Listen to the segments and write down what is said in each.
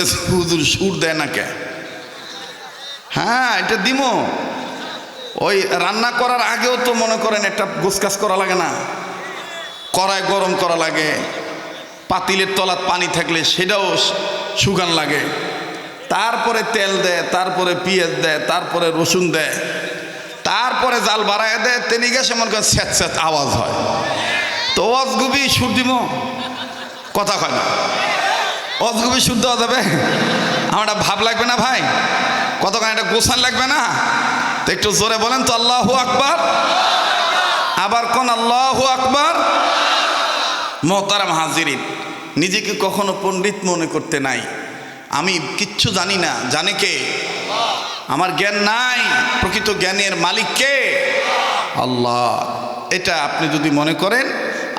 কইতেছে হুজুর সুর দেয় না কে? হ্যাঁ এটা দিমো। ওই রান্না করার আগেও তো মনে করেন একটা গোসকাস করা লাগে না। কড়াই গরম করা লাগে। পাতিলের তলাত পানি থাকলে সেটাও শুকান লাগে। তারপরে তেল দেয়, তারপরে পেঁয়াজ দেয়, তারপরে রসুন দেয়। তারপরে জাল বাড়ায় দেয় তেনি গেছে মনে করেন স্যাঁত স্যাঁত আওয়াজ হয়। তো গুবি সুর দিব কথা কয় না। অজগুবি শুদ্ধ যাবে। আমার ভাব লাগবে না ভাই। কতক্ষণ একটা গোসান লাগবে না? তো একটু জোরে বলেন তো, আল্লাহু আকবার। আবার কোন, আল্লাহু আকবার। মোহতারাম হাজিরিন, নিজেকে কখনো পণ্ডিত মনে করতে নাই। আমি কিচ্ছু জানি না। জানে কে? আমার জ্ঞান নাই। প্রকৃত জ্ঞানের মালিক কে? আল্লাহ। এটা আপনি যদি মনে করেন,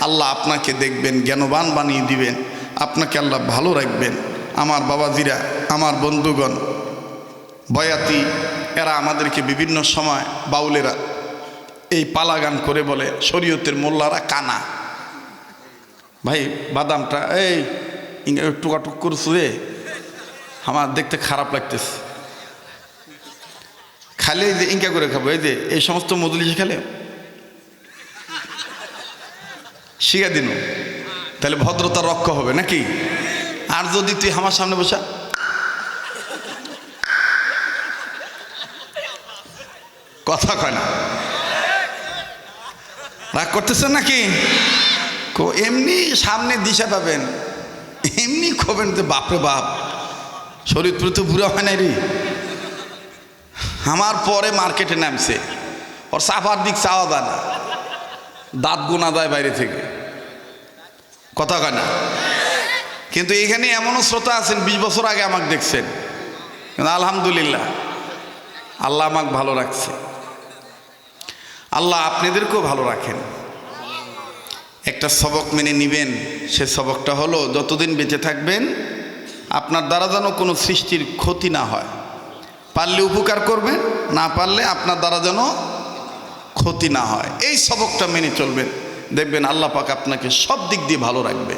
আল্লাহ আপনাকে দেখবেন, জ্ঞানবান বানিয়ে দিবেন। আপনাকে আল্লাহ ভালো রাখবেন। আমার বাবাজিরা, আমার বন্ধুগণ, বয়াতি, এরা আমাদেরকে বিভিন্ন সময় বাউলেরা এই পালা গান করে বলে, শরীয়তের মোল্লারা কানা। ভাই, বাদামটা, এই টুকাটুক করছ রে। আমার দেখতে খারাপ লাগতেছে। খালে এই যে ইঙ্কা করে খাব, এই যে, এই সমস্ত মজলিসে খেলে শিখা দিন। তাহলে ভদ্রতা রক্ষা হবে নাকি? আর যদি তুই আমার সামনে বসা? কথা কয় না। রাগ করতেছেন নাকি? এমনি সামনে দিশা পাবেন। এমনি খবেন যে বাপরে বাপ শরীরপুর তো বুড়া হয় নাই রে আমার পরে মার্কেটে নামছে, ওর সাফার দিক চাওয়া যায় না। দাঁত গোনা দেয় বাইরে থেকে। কথা কয় না? কিন্তু এখানে এমনও শ্রোতা আছেন, বিশ বছর আগে আমাকে দেখছেন। আলহামদুলিল্লাহ, আল্লাহ আমাকে ভালো রাখছে। আল্লাহ আপনাদেরকেও ভালো রাখেন। একটা সবক মেনে নিবেন, সে সবকটা হলো যতদিন বেঁচে থাকবেন, আপনার দ্বারা যেন কোনো সৃষ্টির ক্ষতি না হয়। পারলে উপকার করবেন, না পারলে আপনার দ্বারা যেন ক্ষতি না হয়। এই সবকটা মেনে চলবেন। দেখবেন আল্লাহ পাক আপনাকে সব দিক দিয়ে ভালো রাখবে।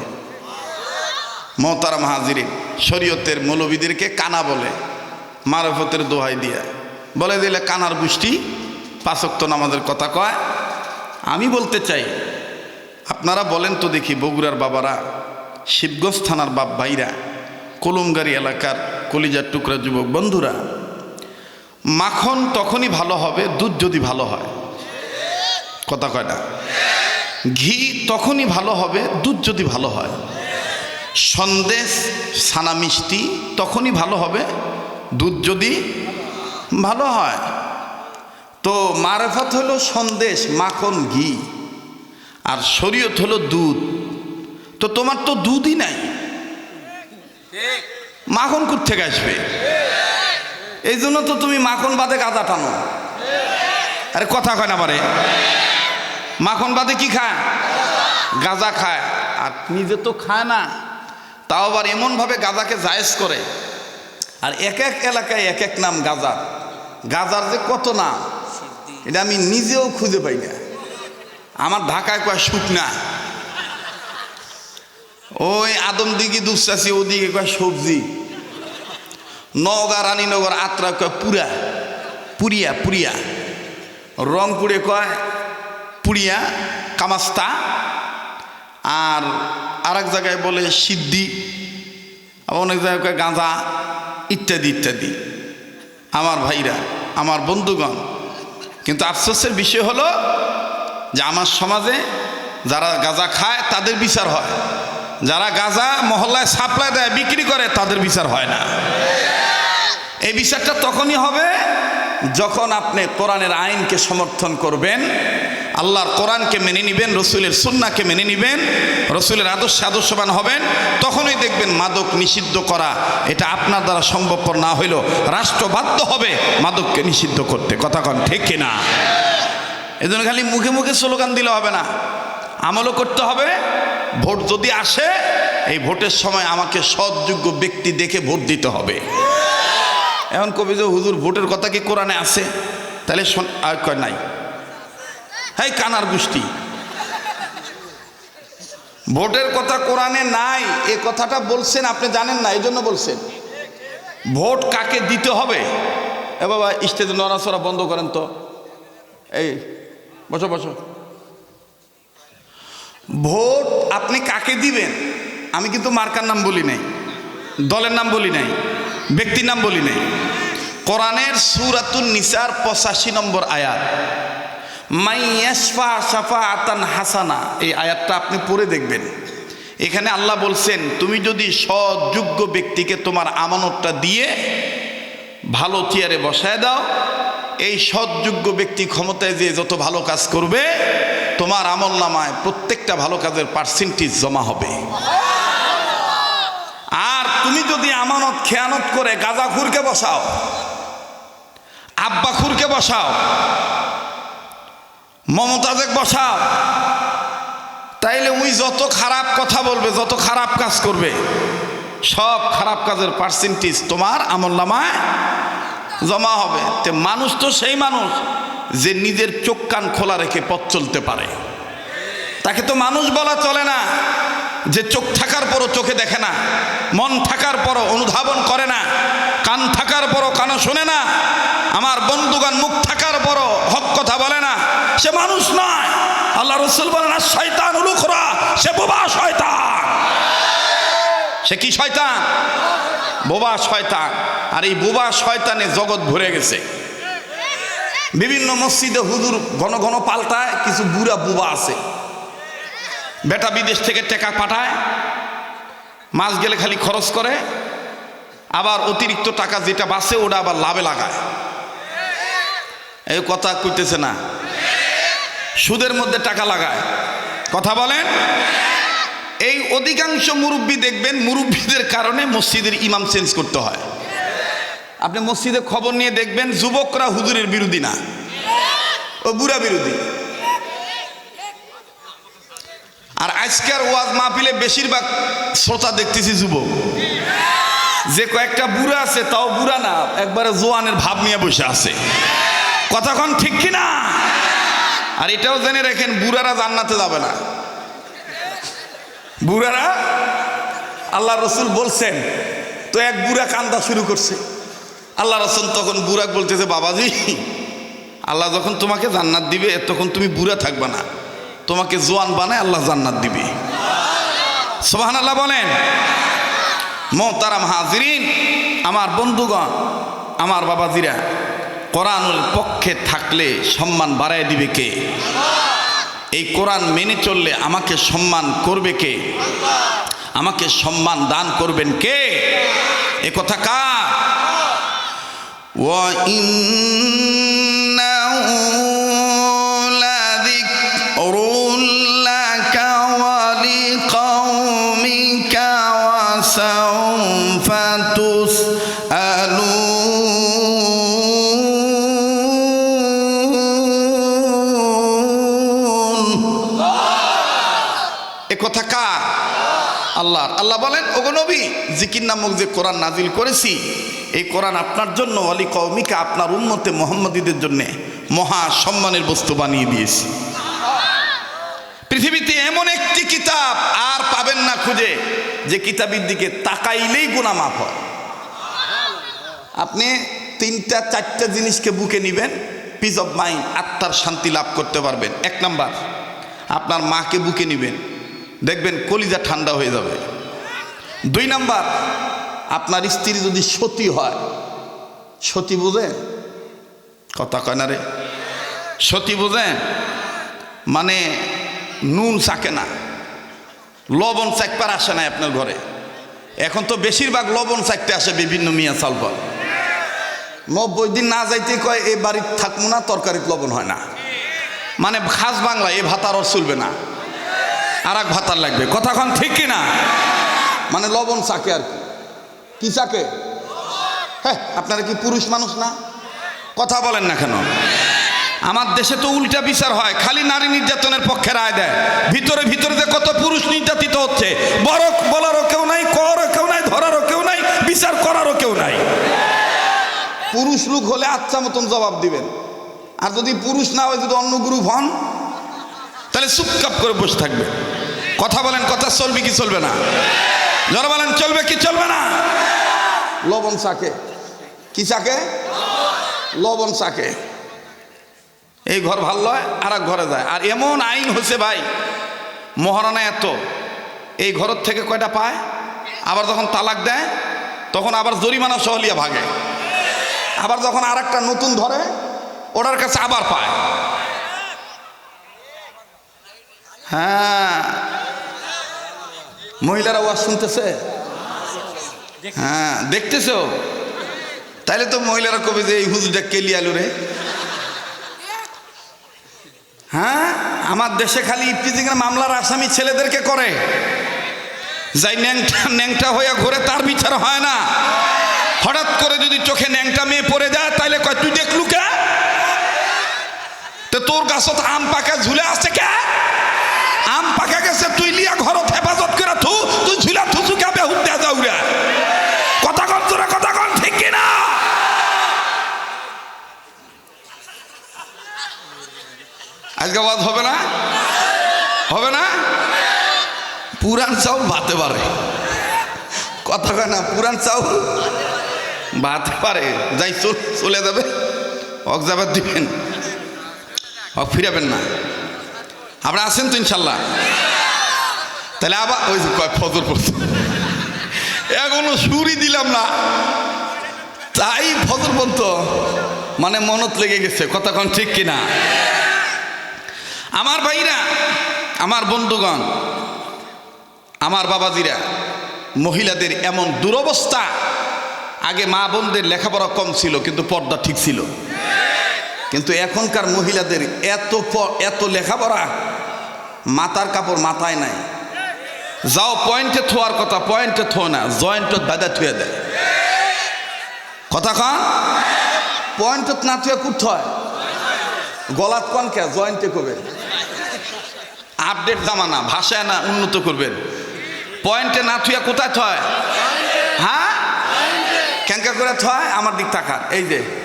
মহতারা মাহাজিরিন শরীয়তের মৌলবিদেরকে কানা বলে, মারফতের দোহাই দিয়ে। বলে দিলে কানার গোষ্ঠী পাঁচক্ত নামাজের কথা কয়, আমি বলতে চাই, আপনারা বলেন তো দেখি বগুড়ার বাবারা, শিবগঞ্জ থানার বাপ ভাইরা কলমগাড়ি এলাকার কলিজার টুকরা যুবক বন্ধুরা, মাখন তখনই ভালো হবে, দুধ যদি ভালো হয়। কথা কয় না? ঘি তখনই ভালো হবে, দুধ যদি ভালো হয়। সন্দেশ সানা মিষ্টি তখনই ভালো হবে, দুধ যদি ভালো হয়। তো মারেফত হলো সন্দেশ, মাখন, ঘি। আর শরীয়ত হলো দুধ। তো তোমার তো দুধই নাই। মাখন থেকে আসবে? এই জন্য তো তুমি মাখন বাদে গাঁদা টানো। আরে কথা কয় না পারে। মাখন বাদে কি খায়? গাঁজা খায়। আর নিজে তো খায় না। তাও আবার এমনভাবে গাঁজাকে জায়েজ করে। আর এক এক এলাকায় এক এক নাম গাজার গাজার যে কত নাম এটা আমি নিজেও খুঁজে পাই না। আমার ঢাকায় কয় শুকনা ওই আদমদিঘি দুপচাচি ওদিকে কয় সবজি। নওগাঁ, রানীনগর, আত্রা কয় পুরা। পুরিয়া পুরিয়া। রংপুরে কয় পুরিয়া কামাস্তা আর আর এক জায়গায় বলে সিদ্ধি, আবার অনেক জায়গায় গাঁজা ইত্যাদি ইত্যাদি। আমার ভাইরা, আমার বন্ধুগণ। কিন্তু আফসোসের বিষয় হলো যে আমার সমাজে যারা গাঁজা খায়, তাদের বিচার হয়। যারা গাঁজা মহল্লায় সাপ্লাই দেয়, বিক্রি করে, তাদের বিচার হয় না। এই বিচারটা তখনই হবে যখন আপনি কোরআনের আইনকে সমর্থন করবেন আল্লাহর কোরআনকে মেনে নিবেন, রসুলের সুন্নাকে মেনে নিবেন, রসুলের আদর্শ আদর্শবান হবেন, তখনই দেখবেন মাদক নিষিদ্ধ করা, এটা আপনার দ্বারা সম্ভবপর না হইলেও রাষ্ট্র বাধ্য হবে মাদককে নিষিদ্ধ করতে। কথা কন, ঠিক কিনা এই জন্য খালি মুখে মুখে স্লোগান দিলে হবে না। আমলও করতে হবে, ভোট যদি আসে, এই ভোটের সময় আমাকে সৎযোগ্য ব্যক্তি দেখে ভোট দিতে হবে। এখন কবি যে হুজুর, ভোটের কথা কি কোরআনে আছে? তাহলে শোন, আর নাই। হ্যাঁ কানার গোষ্ঠী। ভোটের কথা কোরআনে নাই, এ কথাটা বলছেন, আপনি জানেন না এই জন্য বলছেন। ভোট কাকে দিতে হবে? এ বাবা, স্টেজে নড়াচড়া বন্ধ করেন তো। এই, বসো বসো। ভোট আপনি কাকে দিবেন? আমি কিন্তু মার্কার নাম বলি নাই, দলের নাম বলি নাই, ব্যক্তির নাম বলি নাই। কোরআনের সুরাতুন নিসার পঁচাশি নম্বর আয়াত। মাইয়াসফা সাফা আতান হাসানা। এই আয়াতটা আপনি পড়ে দেখবেন। এখানে আল্লাহ বলছেন, তুমি যদি সৎযোগ্য ব্যক্তিকে তোমার আমানতটা দিয়ে ভালো চেয়ারে বসায় দাও, এই সৎযোগ্য ব্যক্তি ক্ষমতায় যে যত ভালো কাজ করবে, তোমার আমল নামায় প্রত্যেকটা ভালো কাজের পার্সেন্টেজ জমা হবে। আর তুমি যদি আমানত, খেয়ানত করে গাঁজাখুরকে বসাও আব্বাখুরকে বসাও মমতাজেক বসাও তাইলে উনি যত খারাপ কথা বলবে, যত খারাপ কাজ করবে, সব খারাপ কাজের পার্সেন্টেজ তোমার আমল নামায় জমা হবে। তে মানুষ তো সেই মানুষ যে নিজের চোখ কান খোলা রেখে পথ চলতে পারে। তাকে তো মানুষ বলা চলে না, যে চোখ থাকার পরও চোখে দেখে না, মন থাকার পরও অনুধাবন করে না, কান থাকার পরও কানও শোনে না, আমার বন্ধুগান মুখ থাকার পরও হক কথা বলে না। সে মানুষ নয়। আল্লাহ রসুল বলেন আর শয়তান উলুখরা সে বোবা শয়তান। সে কি শয়তান? বোবা শয়তান। আর এই বোবা শয়তানে জগৎ ভরে গেছে। বিভিন্ন মসজিদে হুজুর ঘন ঘন পাল্টায়, কিছু বুড়া বুবা আছে। বেটা বিদেশ থেকে টাকা পাঠায় মাস গেলে খালি খরচ করে, আবার অতিরিক্ত টাকা যেটা বাঁচে ওটা আবার লাভে লাগায়। এই কথা কইতেছে না। সুদের মধ্যে টাকা লাগায়। কথা বলেন? এই অধিকাংশ মুরব্বী দেখবেন, মুরব্বীদের কারণে মসজিদের ইমাম চেঞ্জ করতে হয়। আপনি মসজিদে খবর নিয়ে দেখবেন, যুবকরা হুজুরের বিরোধী না। ও বুড়া বিরোধী। আর আজকের ওয়াজ মাহফিলে বেশিরভাগ শ্রোতা দেখতেছি যুবক। যে কয়েকটা বুড়া আছে, তাও বুড়া না, একবারে জোয়ানের ভাব নিয়ে বসে আছে। কথাক্ষণ ঠিক কি না আর এটাও জেনে রাখেন, বুড়ারা জান্নাতে যাবে না। বুড়ারা আল্লাহ রসুল বলছেন, তো এক বুড়া কান্দা শুরু করছে। আল্লাহ রসুল তখন বুড়াক বলতেছে, বাবাজি, আল্লাহ যখন তোমাকে জান্নাত দিবে, তখন তুমি বুড়া থাকবে না। তোমাকে জোয়ান বানায় আল্লাহ জান্নাত দিবে। সোহান আল্লাহ বলেন, মোহতারাম হাজিরিন, আমার বন্ধুগণ, আমার বাবাজিরা কোরআনের পক্ষে থাকলে সম্মান বাড়ায় দিবে কে? এই কোরআন মেনে চললে আমাকে সম্মান করবে কে? আমাকে সম্মান দান করবেন কে? এ কথা কার? ও ইন্দিক কথা কার? আল্লাহ আল্লাহ বলেন, ওগো নবী, জিকির নামক যে কোরআন নাজিল করেছি, এই কোরআন আপনার জন্য অলি কৌমিকা আপনার উন্মতে মোহাম্মদীদের জন্য মহা সম্মানের বস্তু বানিয়ে দিয়েছি। পৃথিবীতে এমন একটি কিতাব আর পাবেন না খুঁজে, যে কিতাবের দিকে তাকাইলেই গুণা মাফ হয়। আপনি তিনটা, চারটা জিনিসকে বুকে নিবেন পিস অফ মাইন্ড আত্মার শান্তি লাভ করতে পারবেন। এক নাম্বার, আপনার মাকে বুকে নিবেন। দেখবেন কলিজা ঠান্ডা হয়ে যাবে। দুই নাম্বার, আপনার স্ত্রী যদি সতী হয়, সতী বুঝেন? কথা কয় না রে? সতী বুঝেন? মানে নুন চাকে না, লবণ চাকবার আসে না আপনার ঘরে। এখন তো বেশিরভাগ লবণ চাকতে আসে বিভিন্ন মিয়া চালপর নব্বই দিন না যাইতে কয়, এ বাড়ির থাকব না, তরকারিতে লবণ হয় না। মানে খাস বাংলা এ ভাতার আর চলবে না। আর এক ভাতার লাগবে। কথাক্ষণ ঠিক কি না? মানে লবণ চাকে আর কি। কি চাকে? হ্যাঁ আপনারা কি পুরুষ মানুষ না? কথা বলেন না কেন? আমার দেশে তো উল্টা বিচার হয়। খালি নারী নির্যাতনের পক্ষে রায় দেয়। ভিতরে ভিতরে যে কত পুরুষ নির্যাতিত হচ্ছে। বড় বলারও কেউ নাই করারও কেউ নাই, ধরারও কেউ নাই, বিচার করারও কেউ নাই। পুরুষ লোক হলে আচ্ছা মতন জবাব দিবেন। আর যদি পুরুষ না হয়, যদি অন্য গ্রুপ হন, তাহলে চুপচাপ করে বসে থাকবে কথা বলেন, কথা চলবে কি চলবে না? যারা বলেন, চলবে কি চলবে না? লবণ চাকে। কি চাকে? লবণ চাকে। এই ঘর ভালো লয় আর এক ঘরে যায়। আর এমন আইন হয়েছে ভাই, মহারণা এত। এই ঘরের থেকে কয়টা পায়? আবার যখন তালাক দেয়, তখন আবার জরিমানা সহলিয়া ভাগে। আবার যখন আর একটা নতুন ধরে, ওটার কাছে আবার পায়। হ্যাঁ। মহিলারা ওয়াজ শুনতেছে? হ্যাঁ দেখতেছো? তাইলে তো মহিলারা কবে যে এই হুজুরটা কেলি আলু রে? হ্যাঁ আমার দেশে খালি ইফতিজিংয়ের মামলার আসামি ছেলেদেরকে করে। যাই ন্যাংটা ন্যাংটা হয়ে ঘুরে তার বিচার হয় না। হঠাৎ করে যদি চোখে ন্যাংটা মেয়ে পড়ে যায় তাইলে কয় তুই দেখলু কে? তো তোর গাছত আম পাকা ঝুলে আসছে কে? আম পাকা গেছে, তুই লিয়া ঘরত হেফাজত করে থু, তুই ঝুলা থুসু কে বেহুদ দেয়া যাও কথা কন তোরা, কথা কন, ঠিক কিনা? আজকে বাদ হবে না? হবে না? পুরান চাউল ভাতে পারে। কথা কয় না পুরান চাউল ভাতে পারে। যাই চল যাবে অক যাবে দিবেন, অক ফিরাবেন না। আপনারা আছেন তো ইনশাল্লাহ? তাহলে আবার ওই কয় ফজর পড়ছে। এখনও সুরই দিলাম না। তাই ফজর পর্যন্ত মানে মনত লেগে গেছে। কন ঠিক কিনা? আমার ভাইরা, আমার বন্ধুগণ, আমার বাবাজিরা, মহিলাদের এমন দুরবস্থা, আগে মা বোনদের লেখাপড়া কম ছিল, কিন্তু পর্দা ঠিক ছিল। কিন্তু এখনকার মহিলাদের এত এত লেখাপড়া, মাথার কাপড় মাথায় নাই। যাও পয়েন্টে থোয়ার কথা, পয়েন্টে থো না, জয়েন্টত দাদা থুয়ে দেয় কথা কন? পয়েন্টত না থুয়ে কুট হয় গলাত কন কে? জয়েন্টে করবেন। আপডেট জামানা, ভাষায় না উন্নত করবেন। পয়েন্টে না থুয়ে কোথায় থয়? হ্যাঁ? ক্যাঙ্কা করে থয়? আমার দিক তাকান। এই যে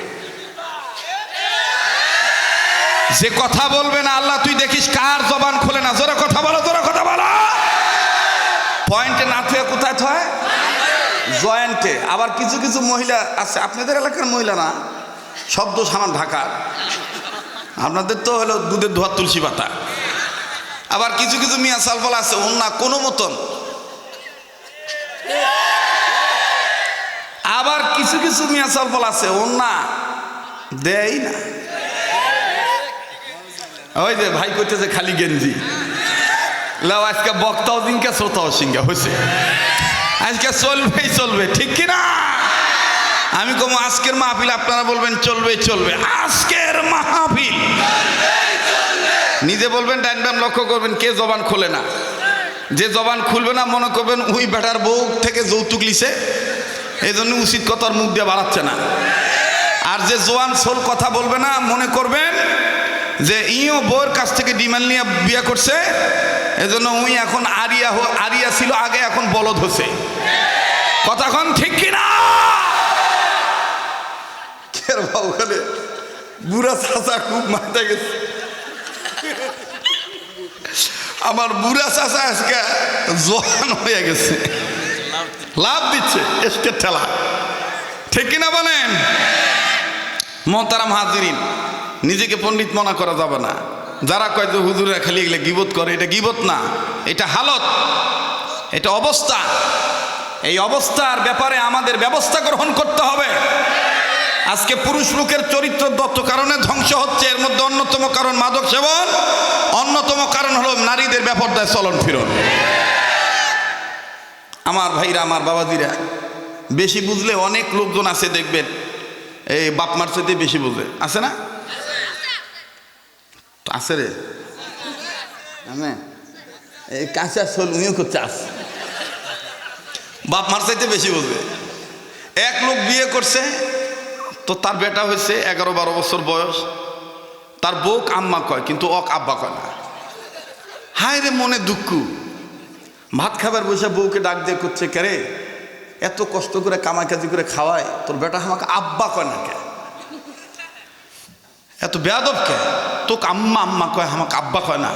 যে কথা বলবে না, আল্লাহ, তুই দেখিস কার জবান খোলে না। জোরে কথা বলো, জোরে কথা বলো। পয়েন্টে না থুয়ে কোথায় থয়? জয়েন্টে আবার কিছু কিছু মহিলা আছে, আপনাদের এলাকার মহিলা না? শব্দ সামান ঢাকার আপনাদের তো হলো দুধের ধোয়া তুলসী পাতা। আবার কিছু কিছু মিয়া সালফল আছে অন্য কোনো মতন। আবার কিছু কিছু মিয়া সালফল আছে অন্য দেয় না। ওই যে ভাই করতেছে খালি গেঞ্জি। লাও, আজকে বক্তাও দিনকে শ্রোতাও সিংহা হয়েছে আজকে চলবেই চলবে, ঠিক কিনা? আমি কম, আজকের মাহফিল আপনারা বলবেন চলবে চলবে। আজকের মাহফিল। নিজে বলবেন ডাইন লক্ষ্য করবেন, কে জবান খোলে না? যে জবান খুলবে না, মনে করবেন ওই বেটার বউ থেকে যৌতুক লিছে। এই জন্য উচিত কথার মুখ দিয়ে বাড়াচ্ছে না। আর যে জোয়ান সোল কথা বলবে না, মনে করবেন যে ইও বউয়ের কাছ থেকে ডিমান্ড নিয়ে বিয়ে করছে, এজন্য উই এখন আরিয়া আরিয়া ছিল, আগে এখন বলদ হচ্ছে। কথাক্ষণ ঠিক কিনা খালে বুড়া চাচা খুব মাথা গেছে। আমার বুড়া চাচা আজকে জোয়ান হয়ে গেছে। লাভ দিচ্ছে, এসকে ঠেলা। ঠিক কিনা বলেন? মোহতারাম হাজিরিন। নিজেকে পণ্ডিত মনে করা যাবে না। যারা কয় যে হুজুরা খালি এগুলো গিবত করে, এটা গিবত না, এটা হালত, এটা অবস্থা। এই অবস্থার ব্যাপারে আমাদের ব্যবস্থা গ্রহণ করতে হবে। আজকে পুরুষ লোকের চরিত্র দত্ত কারণে ধ্বংস হচ্ছে, এর মধ্যে অন্যতম কারণ মাদক সেবন, অন্যতম কারণ হলো নারীদের ব্যাপার দেয় চলন ফিরন। আমার ভাইরা, আমার বাবাজিরা, বেশি বুঝলে অনেক লোকজন আছে দেখবেন, এই বাপ মার সাথে বেশি বুঝে। আছে না? আছে রে। এই কাঁচা সোল উনিও করছে আস বাপ মার চাইতে বেশি বুঝবে এক লোক বিয়ে করছে, তো তার বেটা হয়েছে এগারো বারো বছর বয়স। তার বউক আম্মা কয়, কিন্তু অক আব্বা কয় না। হায় রে মনে দুঃখ। ভাত খাবার বসে বউকে ডাক দিয়ে করছে কেরে এত কষ্ট করে কামাই কাজি করে খাওয়ায়, তোর বেটা আমাকে আব্বা কয় না কে এত বেয়াদব কে? তোকে আম্মা আম্মা কয়, আমাকে আব্বা কয় না।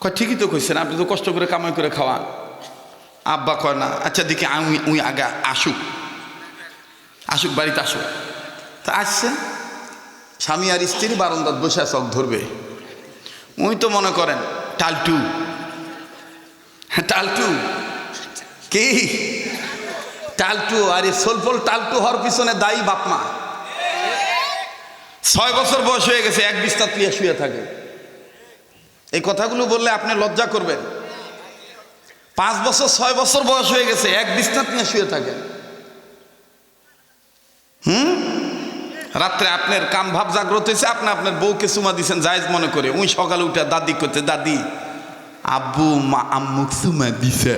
কয়, ঠিকই তো কইছেন, আপনি তো কষ্ট করে কামাই করে খাওয়ান। আব্বা কয় না আচ্ছা দেখি আমি, উই আগে আসুক। আসুক, বাড়িতে আসুক। তা আসছেন। স্বামী আর স্ত্রী বারান্দার বসে চক ধরবে। উনি তো মনে করেন, টালটু। হ্যাঁ টালটু। কি? টালটু, আর এই সোলফল টালটু হওয়ার পিছনে দায়ী বাপমা ছয় বছর বয়স হয়ে গেছে, এক বিস্তার লিয়ে শুয়ে থাকে। এই কথাগুলো বললে আপনি লজ্জা করবেন। পাঁচ বছর, ছয় বছর বয়স হয়ে গেছে, এক বিস্তার নিয়ে শুয়ে থাকেন হুম? রাত্রে আপনার কাম ভাব জাগ্রত হয়েছে, আপনি আপনার বউকে চুমা দিচ্ছেন জায়েজ মনে করে। উই সকালে উঠে দাদি করতে, দাদি, আব্বু, মা, আম্মুক চুমা দিছে।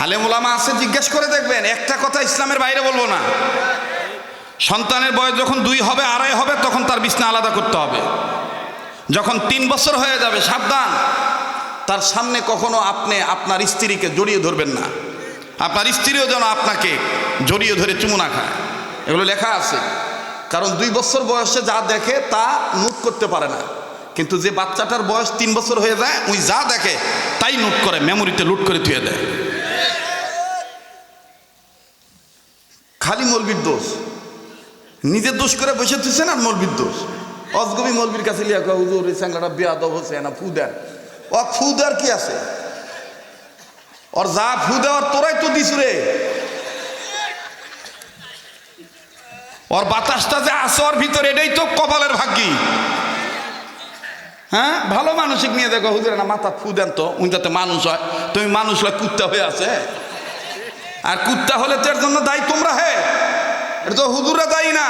আলেমুলামা আছে, জিজ্ঞেস করে দেখবেন, একটা কথা ইসলামের বাইরে বলব না। সন্তানের বয়স যখন দুই হবে, আড়াই হবে, তখন তার বিছনা আলাদা করতে হবে। যখন তিন বছর হয়ে যাবে, সাবধান। তার সামনে কখনো আপনি আপনার স্ত্রীকে জড়িয়ে ধরবেন না। আপনার স্ত্রীও যেন আপনাকে জড়িয়ে ধরে চুমু না খায়। এগুলো লেখা আছে। কারণ দুই বছর বয়সে যা দেখে, তা নোট করতে পারে না। কিন্তু যে বাচ্চাটার বয়স তিন বছর হয়ে যায়, ওই যা দেখে, তাই নোট করে, মেমোরিতে লুট করে থুয়ে দেয়। খালি মলবির দোষ। নিজের দোষ করে বসে তুলছেন আর মলবির দোষ। অজগবি মলবির কাছে লিয়া হুজুর, এই স্যাংলাটা বিয়া দব হচ্ছে না ফু দেন। ও ফু দেওয়ার কি আছে? ওর যা ফু দেওয়ার তোরাই তো দিস রে। ওর বাতাসটা যে আছে ওর ভিতরে, এটাই তো কপালের ভাগ্যি। হ্যাঁ? ভালো মানসিক নিয়ে দেখো, হুজুর না মাথা ফু দেন তো উনি যাতে মানুষ হয়। তুমি মানুষ হয় কুত্তা হয়ে আছে? আর কুত্তা হলে তো এর জন্য দায়ী তোমরা হে। এটা তো হুদুরা দায়ী না।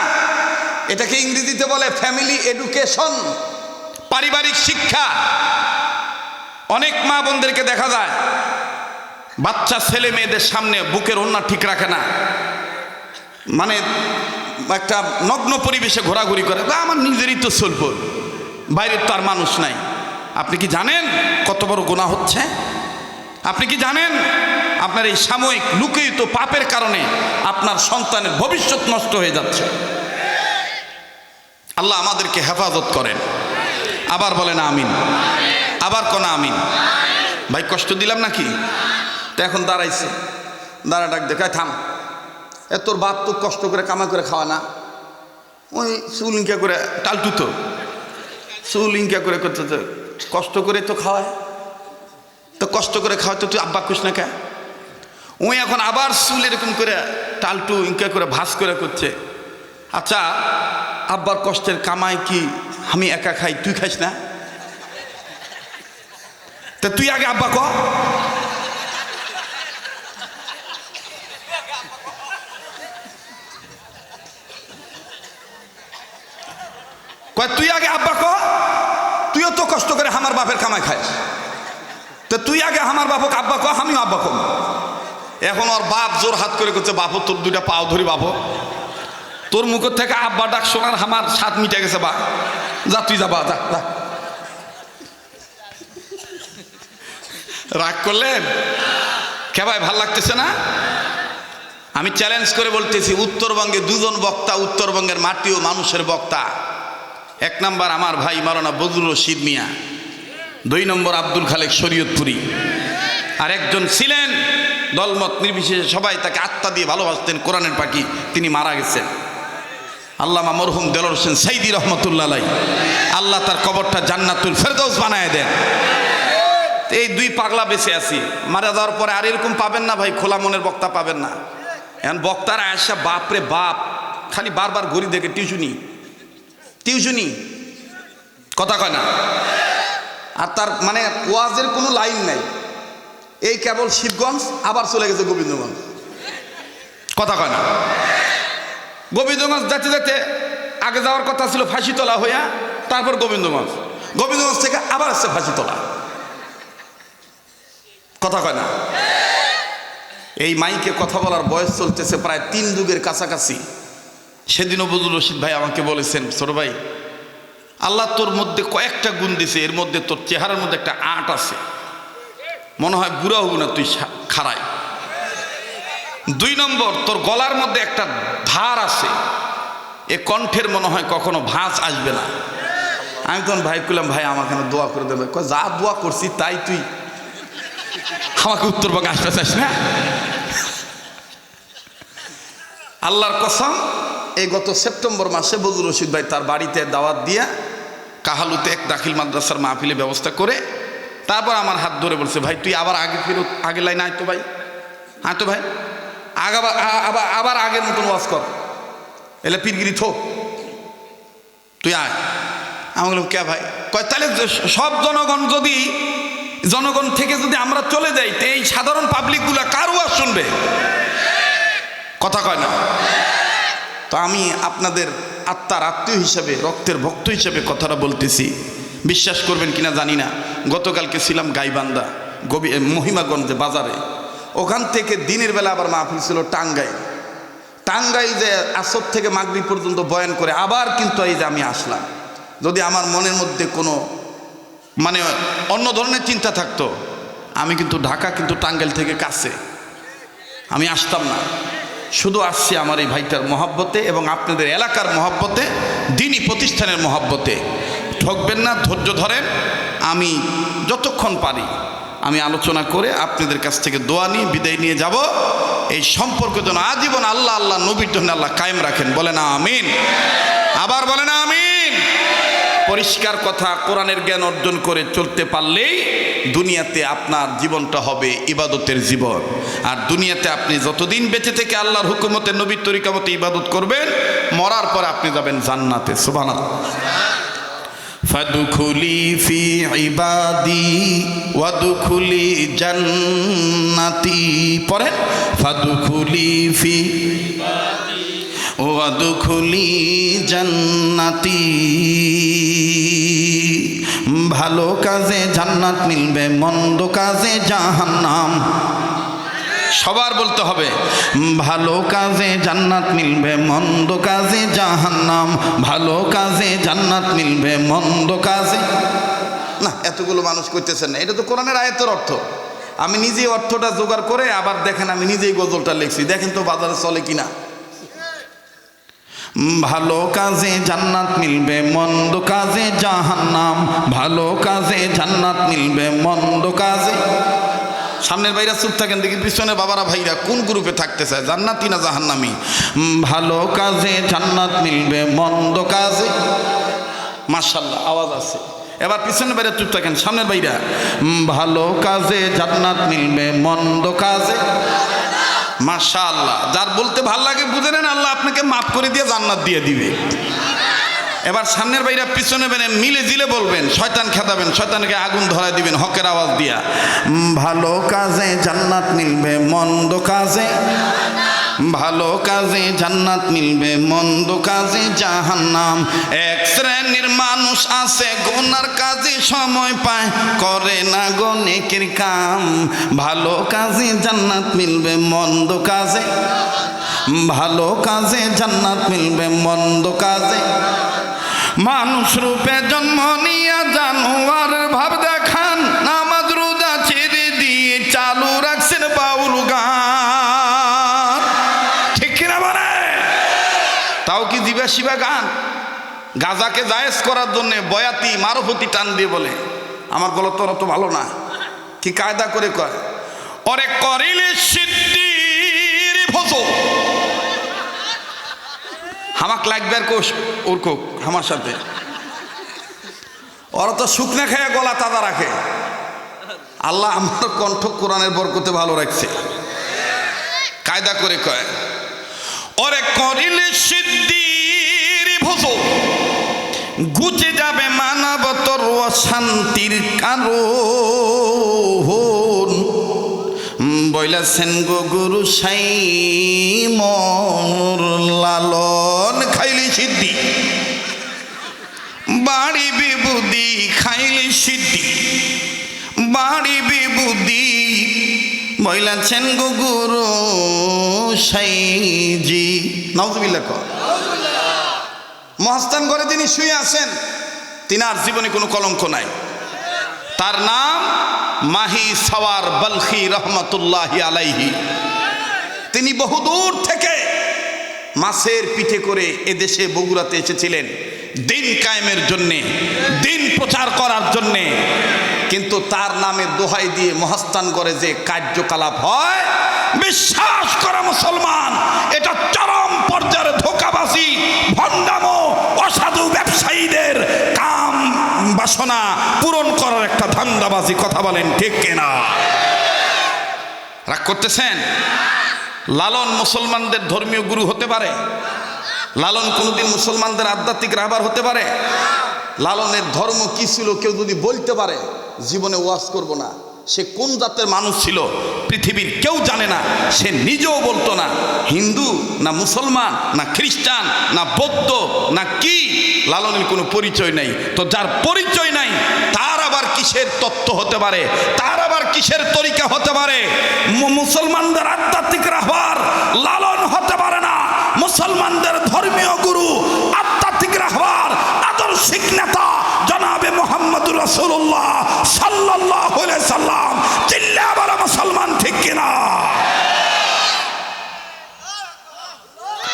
এটাকে ইংরেজিতে বলে ফ্যামিলি এডুকেশন পারিবারিক শিক্ষা। অনেক মা বোনদেরকে দেখা যায়, বাচ্চা ছেলে মেয়েদের সামনে বুকের ওন্না ঠিক রাখে না। মানে একটা নগ্ন পরিবেশে ঘোরাঘুরি করে আমার নিজেরই তো চলব। বাইরের তো আর মানুষ নাই। আপনি কি জানেন কত বড় গোনা হচ্ছে? আপনি কি জানেন? আপনার এই সাময়িক লুকিত পাপের কারণে আপনার সন্তানের ভবিষ্যৎ নষ্ট হয়ে যাচ্ছে। আল্লাহ আমাদেরকে হেফাজত করেন। আবার বলেন আমিন। আবার কোন আমিন? ভাই, কষ্ট দিলাম নাকি? তো এখন দাঁড়াইছে। দাঁড়া ডাক দেখায় থাম। এ, তোর বাপ তো কষ্ট করে কামা করে খাওয়া না। ওই চুল ইঙ্কা করে, টালটু তো। ইঙ্কা করে করতে কষ্ট করে তো খাওয়ায়। তো কষ্ট করে খাওয়ায় তো তুই আব্বা খুশ না কে? ওই এখন আবার চুল এরকম করে টালটু ইঙ্কা করে ভাস করে করছে। আচ্ছা আব্বার কষ্টের কামাই কি আমি একা খাই, তুই খাইস না? তা তুই আগে আব্বা ক। তুই আগে আব্বা ক, তুইও তো কষ্ট করে আমার বাপের কামাই খাইস। তো তুই আগে আমার বাপক, আব্বা ক, আমিও আব্বা কম। এখন ওর বাপ জোর হাত করে করছে বাপু, তোর দুইটা পাও ধরি, বাপু। তোর মুখের থেকে আব্বা ডাক শোনার আমার সাত মিটে গেছে, বা। যা, তুই যাবা যা যা। রাগ করলেন? কে ভাই, ভালো লাগতেছে না? আমি চ্যালেঞ্জ করে বলতেছি, উত্তরবঙ্গে দুজন বক্তা, উত্তরবঙ্গের মাটি ও মানুষের বক্তা। এক নাম্বার আমার ভাই মারানা বদরুল রশিদ মিয়া। দুই নম্বর আব্দুল খালেক শরীয়তপুরি। আর একজন ছিলেন দলমত নির্বিশেষে সবাই তাকে আত্মা দিয়ে ভালোবাসতেন, কোরআনের পাখি তিনি মারা গেছেন। আল্লামা মরহুম দেলর হোসেন সাইদি রহমতুল্লাহ আল্লাহ তার কবরটা জান্নাতুল ফেরদৌস বানায় দেন। এই দুই পাগলা বেঁচে আছি। মারা যাওয়ার পরে আর এরকম পাবেন না ভাই, খোলা মনের বক্তা পাবেন না। এখন বক্তারা আসা বাপ রে বাপ, খালি বারবার ঘড়ি দেখে টিউশনি। টিউশনি। কথা কয় না। আর তার মানে ওয়াজের কোনো লাইন নাই। এই কেবল শিবগঞ্জ, আবার চলে গেছে গোবিন্দগঞ্জ। কথা কয় না? গোবিন্দগঞ্জ যেতে যেতে আগে যাওয়ার কথা ছিল ফাঁসিতলা হইয়া, তারপর গোবিন্দগঞ্জ। গোবিন্দগঞ্জ থেকে আবার আসছে ফাঁসিতলা। কথা কয় না? এই মাইকে কথা বলার বয়স চলতেছে প্রায় তিন যুগের কাছাকাছি। সেদিনও বজুল রশিদ ভাই আমাকে বলেছেন, ছোট ভাই আল্লাহ তোর মধ্যে কয়েকটা গুণ দিছে, এর মধ্যে তোর চেহারার মধ্যে একটা আট আছে। মনে হয় বুড়া হব না তুই খাড়ায় দুই নম্বর, তোর গলার মধ্যে একটা ধার আছে। এ কণ্ঠের মনে হয় কখনো ভাঁজ আসবে না। আমি তখন ভাই করলাম ভাই, আমাকে দোয়া করে দেবে। যা দোয়া করছি, তাই তুই আমাকে উত্তরবঙ্গে আসতে চাস না? আল্লাহর কসম, এই গত সেপ্টেম্বর মাসে বজুর রশিদ ভাই তার বাড়িতে দাওয়াত দিয়া কাহালুতে এক দাখিল মাদ্রাসার মাহফিলে ব্যবস্থা করে তারপর আমার হাত ধরে বলছে, ভাই, তুই আবার আগে ফেরত, আগে লাইন আয় তো ভাই। আয় তো ভাই। আগাবার আবার আবার আগের মতন ওয়াজ কর। এলে পিরগিরি থো। তুই আয়। আমি বললাম, কে ভাই? কয়, তাহলে সব জনগণ যদি, জনগণ থেকে যদি আমরা চলে যাই এই সাধারণ পাবলিকগুলা কার ওয়াজ শুনবে? কথা কয় না। তো আমি আপনাদের আত্মার আত্মীয় হিসাবে, রক্তের ভক্ত হিসাবে কথাটা বলতেছি। বিশ্বাস করবেন কিনা জানি না। গতকালকে ছিলাম গাইবান্ধা, গবি মহিমাগঞ্জে বাজারে। ওখান থেকে দিনের বেলা আবার মাহফিল ছিল টাঙ্গাই টাঙ্গাই যে আসর থেকে মাগরি পর্যন্ত বয়ান করে, আবার কিন্তু এই যে আমি আসলাম। যদি আমার মনের মধ্যে কোনো মানে অন্য ধরনের চিন্তা থাকতো, আমি কিন্তু ঢাকা কিন্তু টাঙ্গাইল থেকে কাছে। আমি আসতাম না। শুধু আসছি আমার এই ভাইটার মহাব্বতে এবং আপনাদের এলাকার মহাব্বতে দিনই প্রতিষ্ঠানের মহাব্বতে। ঠকবেন না, ধৈর্য ধরেন, আমি যতক্ষণ পারি, আমি আলোচনা করে আপনাদের কাছ থেকে দোয়া নিয়ে বিদায় নিয়ে যাব। এই সম্পর্ক যেন আজীবন আল্লাহ আল্লাহ, নবীর জন্য আল্লাহ কায়েম রাখেন। বলে না আমিন। আবার বলে না আমিন। পরিষ্কার কথা কোরআনের জ্ঞান অর্জন করে চলতে পারলেই দুনিয়াতে আপনার জীবনটা হবে ইবাদতের জীবন। আর দুনিয়াতে আপনি যতদিন বেঁচে থেকে আল্লাহর হুকুমতে, নবীর তরিকা মতো ইবাদত করবেন, মরার পরে আপনি যাবেন জান্নাতে। সুবানা ফাদুখুলি ফি ইবাদি ওয়াদুখুলি জান্নাতি। পড়েন, ফাদুখুলি ফি ওয়াদুখুলি জান্নাতি। ভালো কাজে জান্নাত মিলবে, মন্দ কাজে জাহান্নাম। সবার বলতে হবে, ভালো কাজে জান্নাত মিলবে, মন্দ কাজে জাহান্নাম। ভালো কাজে জান্নাত মিলবে, মন্দ কাজে না, এতগুলো মানুষ করতেছেন না, এটা তো কোরআনের আয়তের অর্থ। আমি নিজেই অর্থটা জোগাড় করে, আবার দেখেন আমি নিজেই গজলটা লিখছি। দেখেন তো বাজারে চলে কিনা। ভালো কাজে জান্নাত মিলবে, মন্দ কাজে জাহান্নাম। ভালো কাজে জান্নাত মিলবে, মন্দ কাজে। সামনের ভাইরা চুপ থাকেন, দেখি পিছনে বাবারা ভাইরা কোন গ্রুপে থাকতে চায় জান্নাতি না জাহান্নামি? ভালো কাজে জান্নাত মিলবে, মন্দ কাজে। মার্শাল্লাহ আওয়াজ আছে। এবার পিছনের বাইরে চুপ থাকেন, সামনের বাইরা ভালো কাজে জান্নাত মিলবে, মন্দ কাজে। মাশা আল্লাহ যার বলতে ভালো লাগে, বুঝে নেন আল্লাহ আপনাকে মাফ করে দিয়ে জান্নাত দিয়ে দিবে। এবার সামনের বাইরা পিছনে বেনে মিলে জিলে বলবেন, শয়তান খেদাবেন, শয়তানকে আগুন ধরায় দিবেন, হকের আওয়াজ দিয়া। ভালো কাজে জান্নাত মিলবে, মন্দ কাজে ভালো কাজে জান্নাত মিলবে, মন্দ কাজে জাহান্নাম। এক শ্রেণির মানুষ আছে, গোনার কাজে সময় পায়, করে না গো নেকের কাম। ভালো কাজে জান্নাত মিলবে, মন্দ কাজে। ভালো কাজে জান্নাত মিলবে, মন্দ কাজে। মানুষ রূপে জন্ম নিয়া জানোয়ার ভাব দেখান, নামাজ রোজা ছেড়ে দিয়ে চালু রাখছেন বাউল গান। শিবা গান। গাজাকে জায়েজ করার জন্য বয়াতি, মারফতি টান দিয়ে বলে। আমার গলা তো অত ভালো না। কি কায়দা করে কয়? করিলে সিদ্ধির হামাক লাগবে আর কোষ ওর কোক আমার সাথে। ওরা তো শুকনা খেয়ে গলা তাজা রাখে। আল্লাহ আমার কণ্ঠ কোরআনের বরকতে ভালো রাখছে। কায়দা করে কয়। ওরে করিলে সিদ্ধির ভোজ গুচে যাবে মানবতর অশান্তির কারণ। বইলাছেন গো গুরু সাই মর লালন, খাইলি সিদ্ধি। বাড়ি বিবুদি খাইলি সিদ্ধি। বাড়ি বিবুদি বইলাছেন গো গুরু সাইজি। নজবিল্লা কর। মহাস্থান করে তিনি শুয়ে আছেন তিনার জীবনে কোনো কলঙ্ক নাই। তার নাম মাহি সওয়ার বলখি রহমতুল্লাহি আলাইহি। তিনি বহুদূর থেকে মাছের পিঠে করে এদেশে বগুড়াতে এসেছিলেন, দিন কায়েমের জন্যে, দিন প্রচার করার জন্যে। কিন্তু তার নামে দোহাই দিয়ে মহাস্থান করে যে কার্যকলাপ হয়, বিশ্বাস করা মুসলমান, এটা চরম পর্যায়ের ধোকাবাজি, ভণ্ডামো অসাধু ব্যবসায়ীদের কাম বাসনা পূরণ করার একটা ধান্দাবাজি কথা বলেন, ঠিক কিনা? রাগ করতেছেন? লালন মুসলমানদের ধর্মীয় গুরু হতে পারে? লালন কোনোদিন মুসলমানদের আধ্যাত্মিক রাহবার হতে পারে? লালনের ধর্ম কি ছিল, কেউ যদি বলতে পারে, জীবনে ওয়াজ করব না। সে কোন জাতের মানুষ ছিল পৃথিবীর কেউ জানে না, সে নিজেও বলতো না, হিন্দু না মুসলমান, না খ্রিস্টান, না বৌদ্ধ, না কি? লালনের কোনো পরিচয় নেই। তো যার পরিচয় নাই, তার আবার কিসের তত্ত্ব হতে পারে? তার আবার কিসের তরিকা হতে পারে? মুসলমানদের আধ্যাত্মিক রাহবার লালন হতে পারে না। মুসলমানদের ধর্মীয় গুরু রসুল্লাহ সাল্লাহ সাল্লাম, চিল্লা বলা মুসলমান ঠিক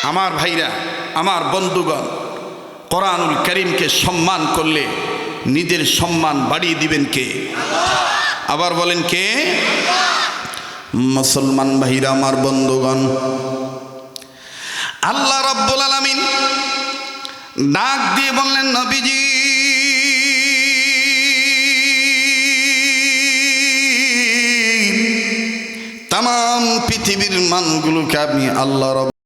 আমার ভাইরা, আমার বন্ধুগণ, কোরআনুল করিমকে সম্মান করলে নিজের সম্মান বাড়িয়ে দিবেন কে? আবার বলেন কে? মুসলমান ভাইরা, আমার বন্ধুগণ, আল্লাহ রাব্বুল আলামিন ডাক দিয়ে বললেন, নবীজি তাম পৃথিবীর মানগুলোকে আমি আল্লাহ রব